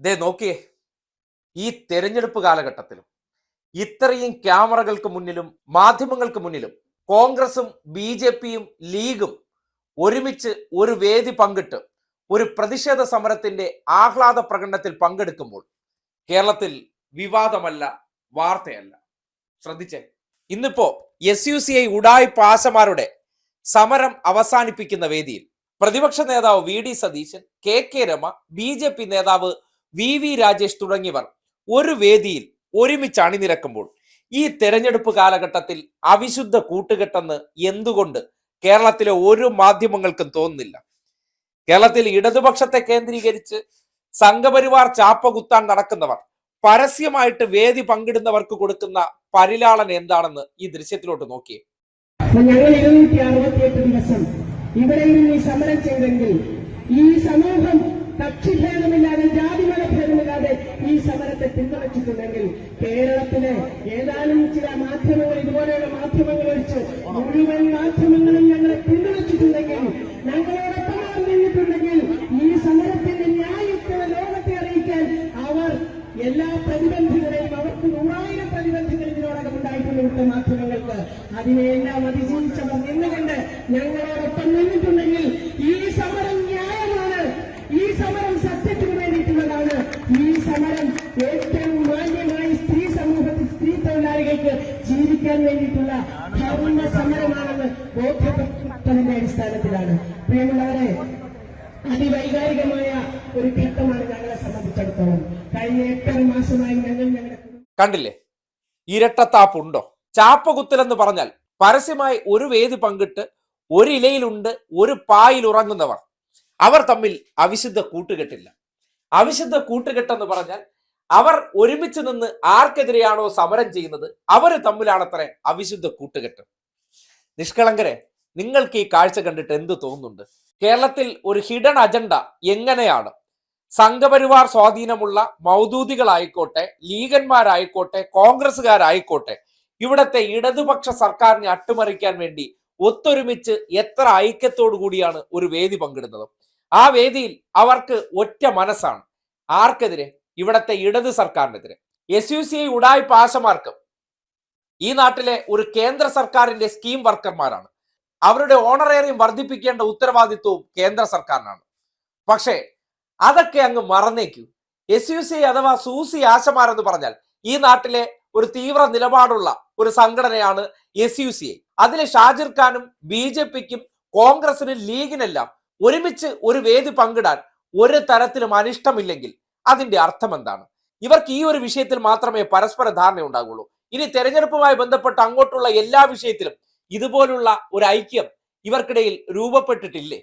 ദേ നോക്കിയേ ഈ തെരഞ്ഞെടുപ്പ് കാലഘട്ടത്തിലും ഇത്രയും ക്യാമറകൾക്ക് മുന്നിലും മാധ്യമങ്ങൾക്ക് മുന്നിലും കോൺഗ്രസും ബി ജെ പിയും ലീഗും ഒരുമിച്ച് ഒരു വേദി പങ്കിട്ട് ഒരു പ്രതിഷേധ സമരത്തിന്റെ ആഹ്ലാദ പ്രകടനത്തിൽ പങ്കെടുക്കുമ്പോൾ കേരളത്തിൽ വിവാദമല്ല വാർത്തയല്ല. ശ്രദ്ധിച്ചേ. ഇന്നിപ്പോ എസ് യു സി ഐ ഉഡായി പാശമാരുടെ സമരം അവസാനിപ്പിക്കുന്ന വേദിയിൽ പ്രതിപക്ഷ നേതാവ് V D Satheesan K K Rema B J P നേതാവ് വി വി രാജേഷ് തുടങ്ങിയവർ ഒരു വേദിയിൽ ഒരുമിച്ച് അണിനിരക്കുമ്പോൾ ഈ തെരഞ്ഞെടുപ്പ് കാലഘട്ടത്തിൽ അവിശുദ്ധ കൂട്ടുകെട്ടെന്ന് എന്തുകൊണ്ട് കേരളത്തിലെ ഒരു മാധ്യമങ്ങൾക്കും തോന്നുന്നില്ല? കേരളത്തിൽ ഇടതുപക്ഷത്തെ കേന്ദ്രീകരിച്ച് സംഘപരിവാർ ചാപ്പകുത്താൻ നടക്കുന്നവർ പരസ്യമായിട്ട് വേദി പങ്കിടുന്നവർക്ക് കൊടുക്കുന്ന പരിലാളൻ എന്താണെന്ന് ഈ ദൃശ്യത്തിലോട്ട് നോക്കിയേ. ഞങ്ങൾ ഇരുന്നൂറ്റി അറുപത്തിയെട്ട് ദിവസം ഇവിടെ നിന്ന് ഈ സമരം ചെയ്തെങ്കിൽ ഈ സമൂഹം കക്ഷിഭേദമില്ലാതെ ജാതിമത ഭേദമില്ലാതെ ഈ സമരത്തെ പിന്തുണച്ചിട്ടുണ്ടെങ്കിൽ കേരളത്തിലെ ഏതാനും ചില മാധ്യമങ്ങൾ ഇതുപോലെയുള്ള മാധ്യമങ്ങൾ ഒഴിച്ച് മുഴുവൻ മാധ്യമങ്ങളും ഞങ്ങളെ പിന്തുണച്ചിട്ടുണ്ടെങ്കിൽ ഞങ്ങളോടൊപ്പം നിന്നിട്ടുണ്ടെങ്കിൽ ഈ സമരത്തിന്റെ ന്യായത്തിന് ലോകത്തെ അറിയിക്കാൻ അവർ എല്ലാ പ്രതിബന്ധങ്ങളെയും അവർക്ക് നൂറായിരം പ്രതിബന്ധങ്ങൾ ഇതിനോടകം ഇവിടുത്തെ മാധ്യമങ്ങൾക്ക്. അതിനെല്ലാം അതിജീവിച്ചവർ നിന്നുകൊണ്ട് ഞങ്ങളോടൊപ്പം നിന്നിട്ടുണ്ടെങ്കിൽ ജീവിക്കാൻ വേണ്ടിയിട്ടുള്ള ധർമ്മ സമരമാണെന്ന് ബോധ്യപ്പെട്ടതിന്റെ അടിസ്ഥാനത്തിലാണ്. പ്രിയമുള്ളവരെ അതിവൈകാരികമായ ഒരു ഘട്ടമാണ് ഞങ്ങളെ സംബന്ധിച്ചിടത്തോളം. കഴിഞ്ഞ എട്ടര മാസമായി ഞങ്ങൾ ഞങ്ങളുടെ കണ്ടില്ലേ? ഇരട്ടത്താപ്പുണ്ടോ? ചാപ്പകുത്തലെന്ന് പറഞ്ഞാൽ പരസ്യമായി ഒരു വേദി പങ്കിട്ട് ഒരു ഇലയിലുണ്ട് ഒരു പായിൽ ഉറങ്ങുന്നവർ. അവർ തമ്മിൽ അവിശുദ്ധ കൂട്ടുകെട്ടില്ല. അവിശുദ്ധ കൂട്ടുകെട്ടെന്ന് പറഞ്ഞാൽ അവർ ഒരുമിച്ച് നിന്ന് ആർക്കെതിരെയാണോ സമരം ചെയ്യുന്നത് അവർ തമ്മിലാണത്രേ അവിശുദ്ധ കൂട്ടുകെട്ട്. നിഷ്കളങ്കരെ നിങ്ങൾക്ക് ഈ കാഴ്ച കണ്ടിട്ട് എന്ത് തോന്നുന്നുണ്ട്? കേരളത്തിൽ ഒരു ഹിഡൻ അജണ്ട എങ്ങനെയാണ്? സംഘപരിവാർ സ്വാധീനമുള്ള മൗദൂദികളായിക്കോട്ടെ ലീഗന്മാരായിക്കോട്ടെ കോൺഗ്രസ്സുകാരായിക്കോട്ടെ ഇവിടത്തെ ഇടതുപക്ഷ സർക്കാരിനെ അട്ടിമറിക്കാൻ വേണ്ടി ഒത്തൊരുമിച്ച് എത്ര ഐക്യത്തോടു കൂടിയാണ് ഒരു വേദി പങ്കിടുന്നത്? ആ വേദിയിൽ അവർക്ക് ഒറ്റ മനസ്സാണ്. ആർക്കെതിരെ? ഇവിടത്തെ ഇടത് സർക്കാരിനെതിരെ. എസ് യു സി ഐ ഉടായ് പാശമാർക്ക്. ഈ നാട്ടിലെ ഒരു കേന്ദ്ര സർക്കാരിന്റെ സ്കീം വർക്കർമാരാണ് അവരുടെ ഓണറേറിയം വർദ്ധിപ്പിക്കേണ്ട ഉത്തരവാദിത്വവും കേന്ദ്ര സർക്കാരിനാണ്. പക്ഷേ അതൊക്കെ അങ്ങ് മറന്നേക്കൂ. എസ് യു സി അഥവാ സൂസി ആശമാർ എന്ന് പറഞ്ഞാൽ ഈ നാട്ടിലെ ഒരു തീവ്ര നിലപാടുള്ള ഒരു സംഘടനയാണ് എസ് യു സി ഐ അതിലെ ഷാജിർ ഖാനും ബി ജെ പിക്കും കോൺഗ്രസിനും ലീഗിനെല്ലാം ഒരുമിച്ച് ഒരു വേദി പങ്കിടാൻ ഒരു തരത്തിലും അനിഷ്ടമില്ലെങ്കിൽ അതിന്റെ അർത്ഥം എന്താണ്? ഇവർക്ക് ഈ ഒരു വിഷയത്തിൽ മാത്രമേ പരസ്പര ധാരണ ഉണ്ടാകുള്ളൂ ഇനി തെരഞ്ഞെടുപ്പുമായി ബന്ധപ്പെട്ട അങ്ങോട്ടുള്ള എല്ലാ വിഷയത്തിലും ഇതുപോലുള്ള ഒരു ഐക്യം ഇവർക്കിടയിൽ രൂപപ്പെട്ടിട്ടില്ലേ?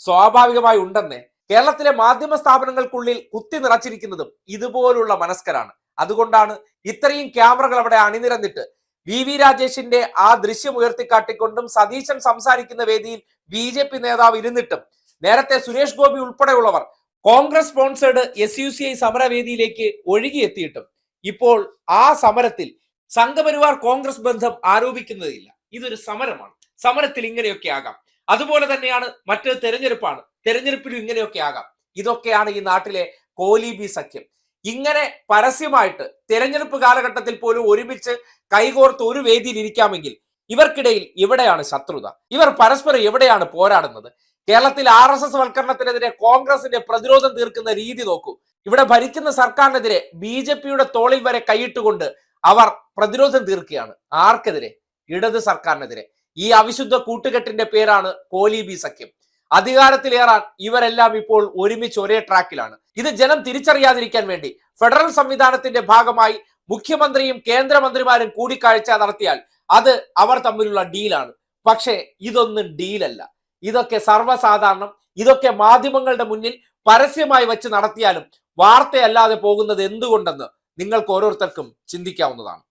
സ്വാഭാവികമായി ഉണ്ടെന്നേ. കേരളത്തിലെ മാധ്യമ സ്ഥാപനങ്ങൾക്കുള്ളിൽ കുത്തി നിറച്ചിരിക്കുന്നതും ഇതുപോലുള്ള മനസ്കരാണ്. അതുകൊണ്ടാണ് ഇത്രയും ക്യാമറകൾ അവിടെ അണിനിരന്നിട്ട് വി വി രാജേഷിന്റെ ആ ദൃശ്യം ഉയർത്തിക്കാട്ടിക്കൊണ്ടും സതീശൻ സംസാരിക്കുന്ന വേദിയിൽ ബി നേതാവ് ഇരുന്നിട്ടും നേരത്തെ സുരേഷ് ഗോപി ഉൾപ്പെടെയുള്ളവർ Congress sponsored S U C I സമരവേദിയിലേക്ക് ഒഴുകിയെത്തിയിട്ടും ഇപ്പോൾ ആ സമരത്തിൽ സംഘപരിവാർ കോൺഗ്രസ് ബന്ധം ആരോപിക്കുന്നതില്ല. ഇതൊരു സമരമാണ്. സമരത്തിൽ ഇങ്ങനെയൊക്കെ ആകാം. അതുപോലെ തന്നെയാണ് മറ്റൊരു തെരഞ്ഞെടുപ്പാണ്. തെരഞ്ഞെടുപ്പിലും ഇങ്ങനെയൊക്കെ ആകാം. ഇതൊക്കെയാണ് ഈ നാട്ടിലെ കോലീബി സഖ്യം. ഇങ്ങനെ പരസ്യമായിട്ട് തെരഞ്ഞെടുപ്പ് കാലഘട്ടത്തിൽ പോലും ഒരുമിച്ച് കൈകോർത്ത് ഒരു വേദിയിൽ ഇരിക്കാമെങ്കിൽ ഇവർക്കിടയിൽ എവിടെയാണ് ശത്രുത? ഇവർ പരസ്പരം എവിടെയാണ് പോരാടുന്നത്? കേരളത്തിൽ ആർ എസ് എസ് വൽക്കരണത്തിനെതിരെ കോൺഗ്രസിന്റെ പ്രതിരോധം തീർക്കുന്ന രീതി നോക്കൂ. ഇവിടെ ഭരിക്കുന്ന സർക്കാരിനെതിരെ ബി ജെ പിയുടെ തോളിൽ വരെ കൈയിട്ടുകൊണ്ട് അവർ പ്രതിരോധം തീർക്കുകയാണ്. ആർക്കെതിരെ? ഇടത് സർക്കാരിനെതിരെ. ഈ അവിശുദ്ധ കൂട്ടുകെട്ടിന്റെ പേരാണ് കോലി ബി സഖ്യം. അധികാരത്തിലേറാൻ ഇവരെല്ലാം ഇപ്പോൾ ഒരുമിച്ച് ഒരേ ട്രാക്കിലാണ്. ഇത് ജനം തിരിച്ചറിയാതിരിക്കാൻ വേണ്ടി ഫെഡറൽ സംവിധാനത്തിന്റെ ഭാഗമായി മുഖ്യമന്ത്രിയും കേന്ദ്രമന്ത്രിമാരും കൂടിക്കാഴ്ച നടത്തിയാൽ അത് അവർ തമ്മിലുള്ള ഡീലാണ്. പക്ഷേ ഇതൊന്നും ഡീലല്ല. ഇതൊക്കെ സർവസാധാരണം ഇതൊക്കെ മാധ്യമങ്ങളുടെ മുന്നിൽ പരസ്യമായി വെച്ച് നടത്തിയാലും വാർത്തയല്ലാതെ പോകുന്നത് എന്തുകൊണ്ടെന്ന് നിങ്ങൾക്ക് ഓരോരുത്തർക്കും ചിന്തിക്കാവുന്നതാണ്.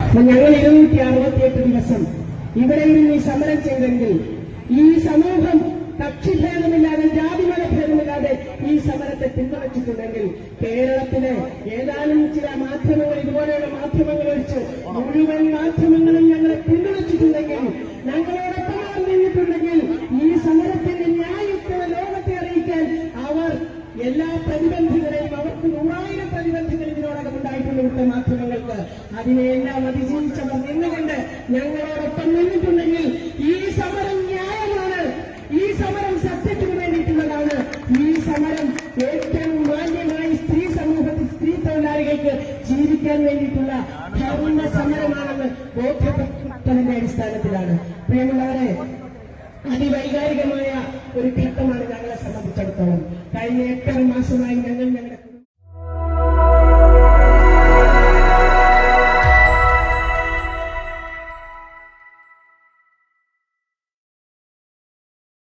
ഞങ്ങൾ ഇരുന്നൂറ്റി അറുപത്തിയെട്ട് ദിവസം ഇവിടെ ഈ സമരം ചെയ്തെങ്കിൽ ഈ സമൂഹം കക്ഷിഭേദമില്ലാതെ ജാതിമത ഭേദമില്ലാതെ ഈ സമരത്തെ പിന്തുണച്ചിട്ടുണ്ടെങ്കിൽ കേരളത്തിലെ ഏതാനും ചില മാധ്യമങ്ങൾ ഇതുപോലെയുള്ള മാധ്യമങ്ങൾ ഒഴിച്ച് മുഴുവൻ മാധ്യമങ്ങളും ഞങ്ങളെ പിന്തുണച്ചിട്ടുണ്ടെങ്കിൽ ഞങ്ങളോടൊപ്പം എല്ലാ പ്രതിബന്ധങ്ങളെയും അവർക്ക് നൂറായിരം പറഞ്ഞുവിട്ട മാധ്യമങ്ങൾക്ക്. അതിനെയെല്ലാം അതിജീവിച്ചവർ നിന്നുകൊണ്ട് ഞങ്ങളോടൊപ്പം നിന്നിട്ടുണ്ടെങ്കിൽ ഈ സമരം ന്യായമാണ്. ഈ സമരം സത്യത്തിന് വേണ്ടിയിട്ടുള്ളതാണ്. ഈ സമരം ഏറ്റവും മാന്യമായി സ്ത്രീ സമൂഹത്തിൽ സ്ത്രീ തൊഴിലാളികൾക്ക് ജീവിക്കാൻ വേണ്ടിയിട്ടുള്ള ധർമ്മ സമരമാണെന്ന് ബോധ്യപ്പെട്ടതിന്റെ അടിസ്ഥാനത്തിലാണ്. പ്രിയമുള്ളവരെ അതിവൈകാരികമായ ഒരു ഘട്ടമാണ് ഞങ്ങളെ സംബന്ധിച്ചിടത്തോളം. Kaya ito, maso.